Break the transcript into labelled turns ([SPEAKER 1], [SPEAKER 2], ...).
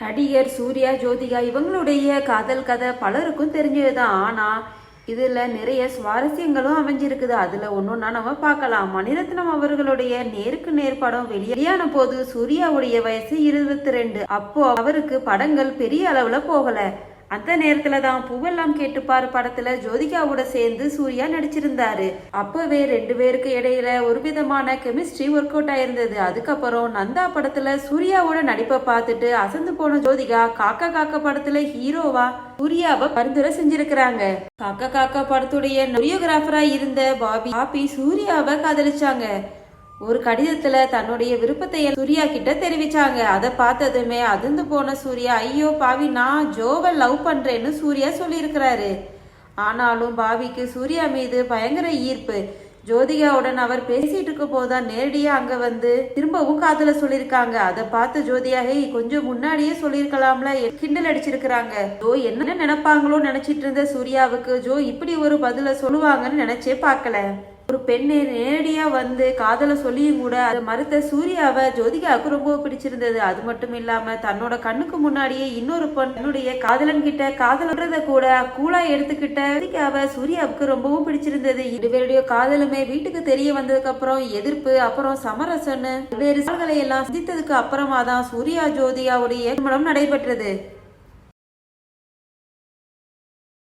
[SPEAKER 1] நடிகர் சூர்யா ஜோதிகா இவங்களுடைய காதல் கதை பலருக்கும் தெரிஞ்சதுதான். ஆனா இதுல நிறைய சுவாரஸ்யங்களும் அமைஞ்சிருக்குது. அதுல ஒன்னொன்னா நம்ம பார்க்கலாம். மணிரத்னம் அவர்களுடைய நேருக்கு நேர் படம் வெளியான போது சூர்யாவுடைய வயசு இருபத்தி ரெண்டு. அப்போ அவருக்கு படங்கள் பெரிய அளவுல போகல. அந்த நேரத்துல தான் பூவெல்லாம் கேட்டுப்பாரு படத்துல ஜோதிகாவோட சேர்ந்து சூர்யா நடிச்சிருந்தாரு. அப்பவே ரெண்டு பேருக்கு இடையில ஒரு விதமான கெமிஸ்ட்ரி ஒர்க் அவுட் ஆயிருந்தது. அதுக்கப்புறம் நந்தா படத்துல சூர்யாவோட நடிப்பை பார்த்துட்டு அசந்து போன ஜோதிகா காக்கா காக்கா படத்துல ஹீரோவா சூர்யாவை பரிந்துரை செஞ்சிருக்கிறாங்க. காக்கா காக்கா படத்துடைய கொரியோகிராஃபரா இருந்த பாபி பாபி சூர்யாவை காதலிச்சாங்க. ஒரு கடிதத்துல தன்னுடைய விருப்பத்தை சூர்யா கிட்ட தெரிவிச்சாங்க. அதை பார்த்ததுமே அதிர்ந்து போன சூர்யா ஐயோ பாவி நான் ஜோவை லவ் பண்றேன்னு சூர்யா சொல்லியிருக்கிறாரு. ஆனாலும் பாவிக்கு சூர்யா மீது பயங்கர ஈர்ப்பு. ஜோதிகாவுடன் அவர் பேசிட்டு இருக்க போதுதான் நேரடியா அங்க வந்து திரும்பவும் காதல சொல்லியிருக்காங்க. அதை பார்த்து ஜோதியா ஹே கொஞ்சம் முன்னாடியே சொல்லியிருக்கலாம்ல கிண்டல் அடிச்சிருக்கிறாங்க. ஜோ என்ன நினைப்பாங்களோ நினைச்சிட்டு இருந்த சூர்யாவுக்கு ஜோ இப்படி ஒரு பதில சொல்லுவாங்கன்னு நினைச்சே பார்க்கல. ஒரு பெண்ணை நேரடியா வந்து காதலை சொல்லியும் கூட அதை மறுத்த சூர்யாவை ஜோதிகாவுக்கு ரொம்ப பிடிச்சிருந்தது. அது மட்டும் இல்லாம தன்னோட கண்ணுக்கு முன்னாடியே இன்னொரு பெண்ணுடைய காதலன் கிட்ட காதலன்றத கூட கூலா எடுத்துக்கிட்ட ஜோதிகாவை சூர்யாவுக்கு ரொம்பவும் பிடிச்சிருந்தது. இருவருடைய காதலுமே வீட்டுக்கு தெரிய வந்ததுக்கு அப்புறம் எதிர்ப்பு அப்புறம் சமரசன்னு வெவ்வேறு சால்களை எல்லாம் சந்தித்ததுக்கு அப்புறமா தான் சூர்யா ஜோதிகாவுடைய திருமணம் நடைபெற்றது.